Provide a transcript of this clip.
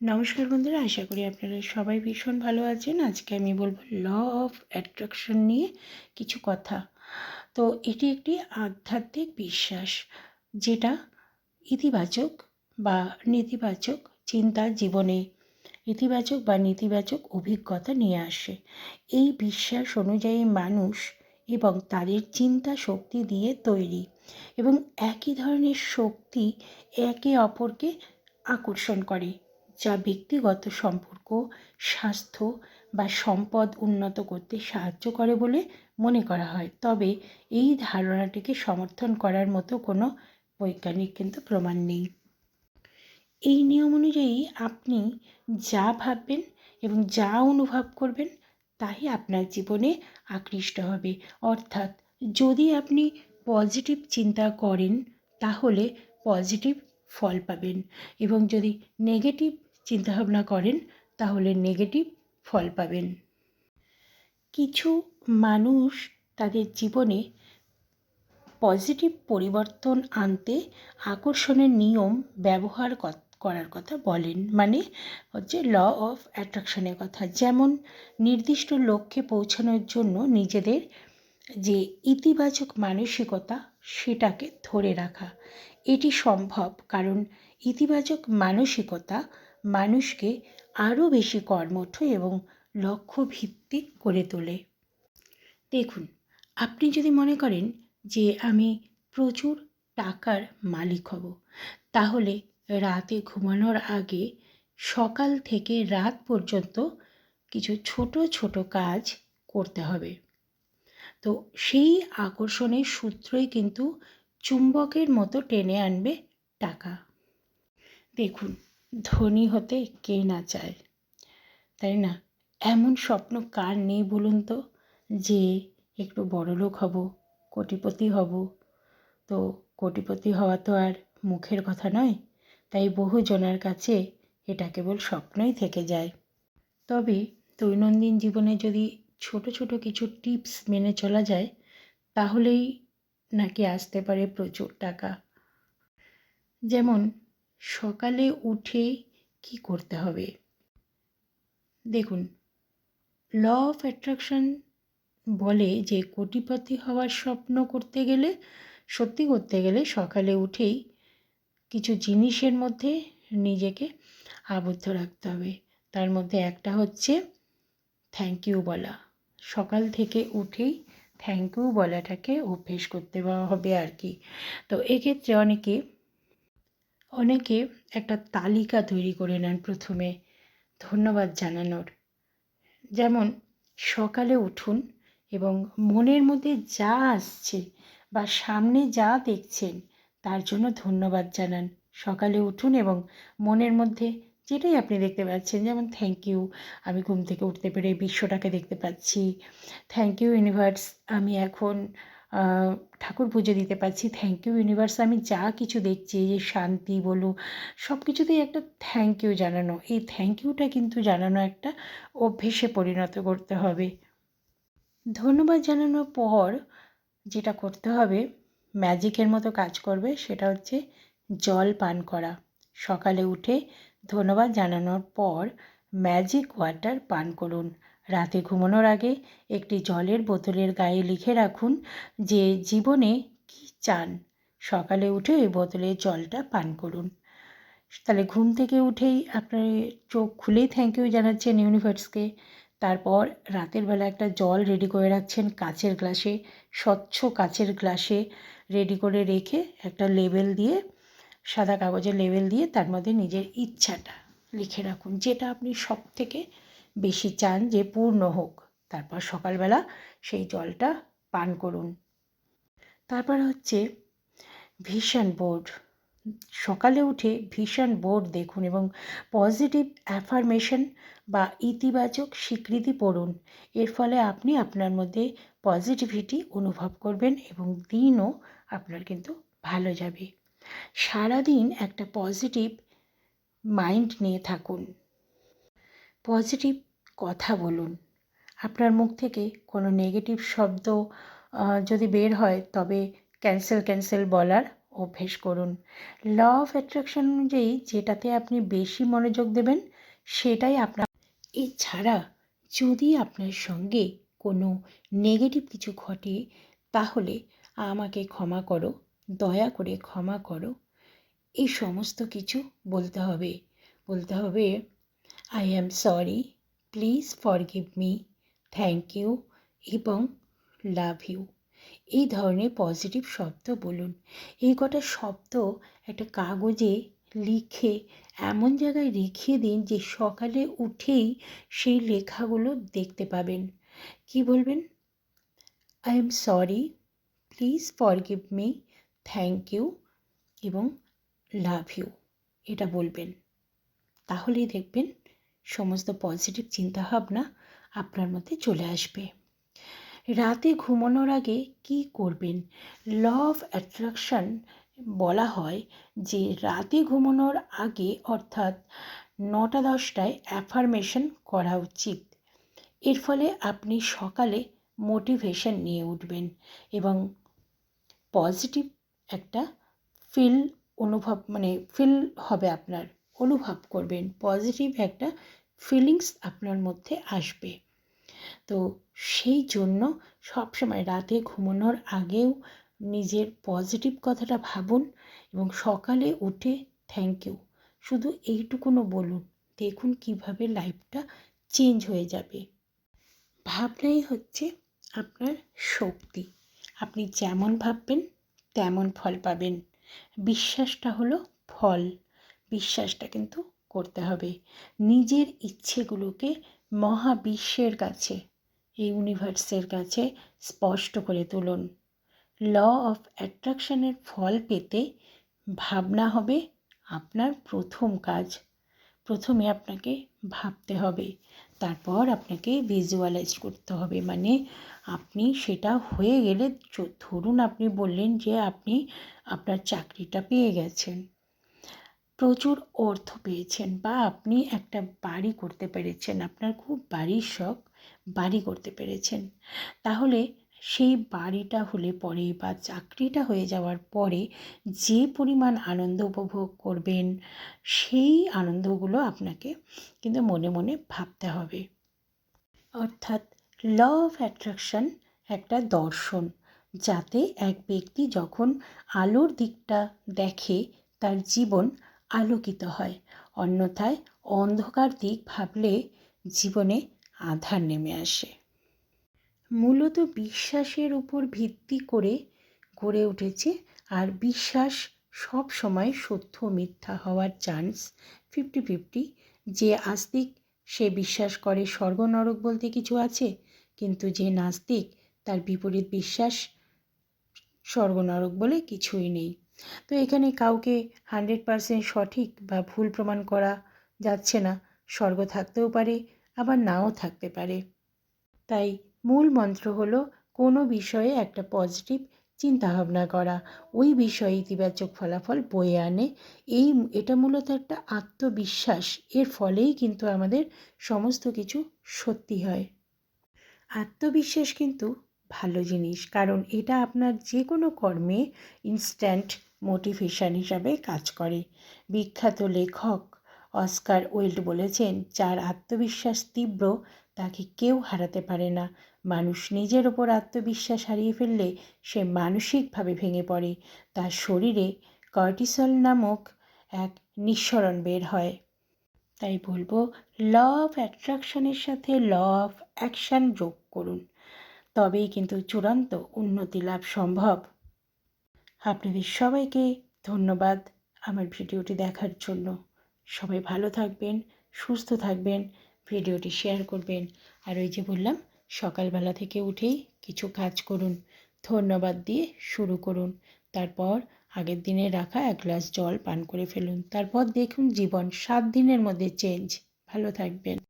নমস্কার বন্ধুরা, আশা করি আপনারা সবাই ভীষণ ভালো আছেন। আজকে আমি বলব ল অফ অ্যাট্রাকশন নিয়ে কিছু কথা। তো এটি একটি আধ্যাত্মিক বিশ্বাস, যেটা ইতিবাচক বা নেতিবাচক চিন্তা জীবনে ইতিবাচক বা নেতিবাচক অভিজ্ঞতা নিয়ে আসে। এই বিশ্বাস অনুযায়ী মানুষ এবং তাদের চিন্তা শক্তি দিয়ে তৈরি এবং একই ধরনের শক্তি একে অপরকে আকর্ষণ করে। যা ব্যক্তিগত সম্পর্ক, স্বাস্থ্য বা সম্পদ উন্নত করতে সাহায্য করে বলে মনে করা হয়। তবে এই ধারণাটিকে সমর্থন করার মতো কোনো বৈজ্ঞানিক কিন্তু প্রমাণ নেই। এই নিয়ম অনুযায়ী আপনি যা ভাববেন এবং যা অনুভব করবেন তাই আপনার জীবনে আকৃষ্ট হবে। অর্থাৎ যদি আপনি পজিটিভ চিন্তা করেন তাহলে পজিটিভ ফল পাবেন এবং যদি নেগেটিভ চিন্তাভাবনা করেন, তাহলে নেগেটিভ ফল পাবেন। কিছু মানুষ তাদের জীবনে পজিটিভ পরিবর্তন আনতে আকর্ষণের নিয়ম ব্যবহার করার কথা বলেন। মানে হচ্ছে ল অফ অ্যাট্রাকশনের কথা। যেমন নির্দিষ্ট লক্ষ্যে পৌঁছানোর জন্য নিজেদের যে ইতিবাচক মানসিকতা, সেটাকে ধরে রাখা। এটি সম্ভব কারণ ইতিবাচক মানসিকতা মানুষকে আরও বেশি কর্মঠ এবং লক্ষ্য লক্ষ্যভিত্তিক করে তোলে। দেখুন, আপনি যদি মনে করেন যে আমি প্রচুর টাকার মালিক হব, তাহলে রাতে ঘুমানোর আগে সকাল থেকে রাত পর্যন্ত কিছু ছোট ছোট কাজ করতে হবে। তো সেই আকর্ষণের সূত্রই কিন্তু চুম্বকের মতো টেনে আনবে টাকা। দেখুন, ধনী হতে কে না চায়? তাই না? এমন স্বপ্ন কার নেই বলুন তো? যে একটু বড়লোক হব, কোটিপতি হব। তো কোটিপতি হওয়া তো আর মুখের কথা নয়, তাই বহু জনের কাছে এটা কেবল স্বপ্নই থেকে যায়। তবে দৈনন্দিন জীবনে যদি ছোট ছোট কিছু টিপস মেনে চলা যায়, তাহলেই নাকি আসতে পারে প্রচুর টাকা। যেমন সকালে উঠে কি করতে হবে? দেখুন ল অফ অ্যাট্রাকশন বলে যে কোটিপতি হওয়ার স্বপ্ন করতে গেলে, সত্যি করতে গেলে সকালে উঠেই কিছু জিনিসের মধ্যে নিজেকে আবদ্ধ রাখতে হবে। তার মধ্যে একটা হচ্ছে থ্যাংক ইউ বলা। সকাল থেকে উঠেই থ্যাংক ইউ বলাটাকে অভ্যেস করতে হবে আর কি। তো এক্ষেত্রে অনেকে অনেকে একটা তালিকা তৈরি করে নেন প্রথমে, ধন্যবাদ জানানোর। যেমন, সকালে উঠুন এবং মনের মধ্যে যা আসছে বা সামনে যা দেখছেন, তার জন্য ধন্যবাদ জানান। সকালে উঠুন এবং মনের মধ্যে যেটাই আপনি দেখতে পাচ্ছেন, যেমন থ্যাংক ইউ আমি ঘুম থেকে উঠতে পেরে বিশ্বটাকে দেখতে পাচ্ছি। থ্যাংক ইউ ইউনিভার্স আমি এখন ঠাকুর পুজো দিতে পারছি। থ্যাংক ইউ ইউনিভার্স আমি যা কিছু দেখছি যে শান্তি বলো সব কিছুতেই একটা থ্যাংক ইউ জানানো। এই থ্যাংক ইউটা কিন্তু জানানো একটা অভ্যেসে পরিণত করতে হবে। ধন্যবাদ জানানোর পর যেটা করতে হবে ম্যাজিকের মতো কাজ করবে, সেটা হচ্ছে জল পান করা। সকালে উঠে ধন্যবাদ জানানোর পর ম্যাজিক ওয়াটার পান করুন। রাতে ঘুমানোর আগে একটি জলের বোতলের গায়ে লিখে রাখুন যে, জীবনে কী চান? সকালে উঠে ওই বোতলের জলটা পান করুন। তাহলে ঘুম থেকে উঠেই আপনার চোখ খুলেই থ্যাংক ইউ জানাচ্ছেন ইউনিভার্সকে তারপর রাতের বেলা একটা জল রেডি করে রাখছেন কাচের গ্লাসে স্বচ্ছ কাচের গ্লাসে রেডি করে রেখে একটা লেবেল দিয়ে, সাদা কাগজের লেবেল দিয়ে তার মধ্যে নিজের ইচ্ছাটা লিখে রাখুন, যেটা আপনি সব থেকে বেশি চান যে পূর্ণ হোক। তারপর সকালবেলা সেই জলটা পান করুন। তারপর হচ্ছে ভিশন বোর্ড সকালে উঠে ভিশন বোর্ড দেখুন এবং পজিটিভ অ্যাফার্মেশন বা ইতিবাচক স্বীকৃতি পড়ুন। এর ফলে আপনি আপনার মধ্যে পজিটিভিটি অনুভব করবেন এবং দিনও আপনার কিন্তু ভালো যাবে। সারাদিন একটা পজিটিভ মাইন্ড নিয়ে থাকুন। পজিটিভ কথা বলুন। আপনার মুখ থেকে কোনো নেগেটিভ শব্দ যদি বের হয়, তবে ক্যান্সেল ক্যান্সেল বলার অভ্যেস করুন। ল অফ অ্যাট্রাকশন অনুযায়ী যেটাতে আপনি বেশি মনোযোগ দেবেন, সেটাই আপনার এছাড়া যদি আপনার সঙ্গে কোনো নেগেটিভ কিছু ঘটে, তাহলে আমাকে ক্ষমা করো, দয়া করে ক্ষমা করো। এই সমস্ত কিছু বলতে হবে। বলতে হবে I am sorry please forgive me thank you এবং লাভ ইউ এই ধরনের পজিটিভ শব্দ বলুন। এই কটা শব্দ একটা কাগজে লিখে এমন জায়গায় রেখে দিন যে সকালে উঠেই সেই লেখাগুলো দেখতে পাবেন। কি বলবেন? I am sorry please forgive me thank you এবং লাভ ইউ এটা বলবেন। তাহলেই দেখবেন সমস্ত পজিটিভ চিন্তাভাবনা আপনার মধ্যে চলে আসবে। রাতে ঘুমানোর আগে কি করবেন? ল অফ অ্যাট্রাকশন বলা হয় যে রাতে ঘুমানোর আগে অর্থাৎ নটা দশটায় অ্যাফার্মেশন করা উচিত। এর ফলে আপনি সকালে মোটিভেশন নিয়ে উঠবেন এবং পজিটিভ একটা ফিল অনুভব মানে ফিল হবে আপনার। অনুভব করবেন। পজিটিভ একটা ফিলিংস আপনার মধ্যে আসবে। তো সেই জন্য সবসময় রাতে ঘুমানোর আগেও নিজের পজিটিভ কথাটা ভাবুন এবং সকালে উঠে থ্যাংক ইউ শুধু এইটুকুনও বলুন, দেখুন কীভাবে লাইফটা চেঞ্জ হয়ে যাবে। ভাবনাই হচ্ছে আপনার শক্তি। আপনি যেমন ভাববেন তেমন ফল পাবেন। বিশ্বাসটা হলো ফল। বিশ্বাসটা কিন্তু করতে হবে। নিজের ইচ্ছেগুলোকে মহাবিশ্বের কাছে, এই ইউনিভার্সের কাছে স্পষ্ট করে তুলুন। ল অফ অ্যাট্রাকশনের ফল পেতে ভাবনা হবে আপনার প্রথম কাজ। প্রথমে আপনাকে ভাবতে হবে, তারপর আপনাকে ভিজুয়ালাইজ করতে হবে। মানে আপনি সেটা হয়ে গেলে ধরুন আপনি বললেন যে আপনি আপনার চাকরিটা পেয়ে গেছেন। প্রচুর অর্থ পেয়েছেন বা আপনি একটা বাড়ি করতে পেরেছেন। আপনার খুব বাড়ির শখ, বাড়ি করতে পেরেছেন। তাহলে সেই বাড়িটা হলে পরে বা চাকরিটা হয়ে যাওয়ার পরে যে পরিমাণ আনন্দ উপভোগ করবেন, সেই আনন্দগুলো আপনাকে কিন্তু মনে মনে ভাবতে হবে। অর্থাৎ ল অফ অ্যাট্রাকশন একটা দর্শন, যাতে এক ব্যক্তি যখন আলোর দিকটা দেখে তার জীবন আলোকিত হয়। অন্যথায় অন্ধকার দিক ভাবলে জীবনে আধার নেমে আসে। মূলত বিশ্বাসের উপর ভিত্তি করে গড়ে উঠেছে আর বিশ্বাস সব সময় সত্য মিথ্যা হওয়ার চান্স ফিফটি ফিফটি যে আস্তিক, সে বিশ্বাস করে স্বর্গ নরক বলতে কিছু আছে? কিন্তু যে নাস্তিক, তার বিপরীত বিশ্বাস স্বর্গ নরক বলে কিছুই নেই। তো এখানে কাউকে হান্ড্রেড পারসেন্ট সঠিক বা ভুল প্রমাণ করা যাচ্ছে না। স্বর্গ থাকতেও পারে, আবার নাও থাকতে পারে। তাই মূল মন্ত্র হলো, কোনো বিষয়ে একটা পজিটিভ চিন্তাভাবনা করা। ওই বিষয়ে ইতিবাচক ফলাফল বয়ে আনে। এই এটা মূলত একটা আত্মবিশ্বাস। এর ফলেই কিন্তু আমাদের সমস্ত কিছু সত্যি হয়। আত্মবিশ্বাস কিন্তু ভালো জিনিস। কারণ এটা আপনার যে কোনো কর্মে ইনস্ট্যান্ট মোটিভেশান হিসাবে কাজ করে। বিখ্যাত লেখক অস্কার ওয়েল্ড বলেছেন, যার আত্মবিশ্বাস তীব্র, তাকে কেউ হারাতে পারে না। মানুষ নিজের ওপর আত্মবিশ্বাস হারিয়ে ফেললে সে মানসিকভাবে ভেঙে পড়ে। তার শরীরে কর্টিসল নামক এক নিঃসরণ বের হয়। তাই বলব ল অফ অ্যাট্রাকশনের সাথে ল অফ অ্যাকশান যোগ করুন। তবেই কিন্তু চূড়ান্ত উন্নতি লাভ সম্ভব। আপনাদের সবাইকে ধন্যবাদ আমার ভিডিওটি দেখার জন্য। সবাই ভালো থাকবেন, সুস্থ থাকবেন, ভিডিওটি শেয়ার করবেন। আর ওই যে বললাম, সকালবেলা থেকে উঠেই কিছু কাজ করুন, ধন্যবাদ দিয়ে শুরু করুন। তারপর আগের দিনে রাখা এক গ্লাস জল পান করে ফেলুন। তারপর দেখুন জীবন, সাত দিনের মধ্যে চেঞ্জ ভালো থাকবেন।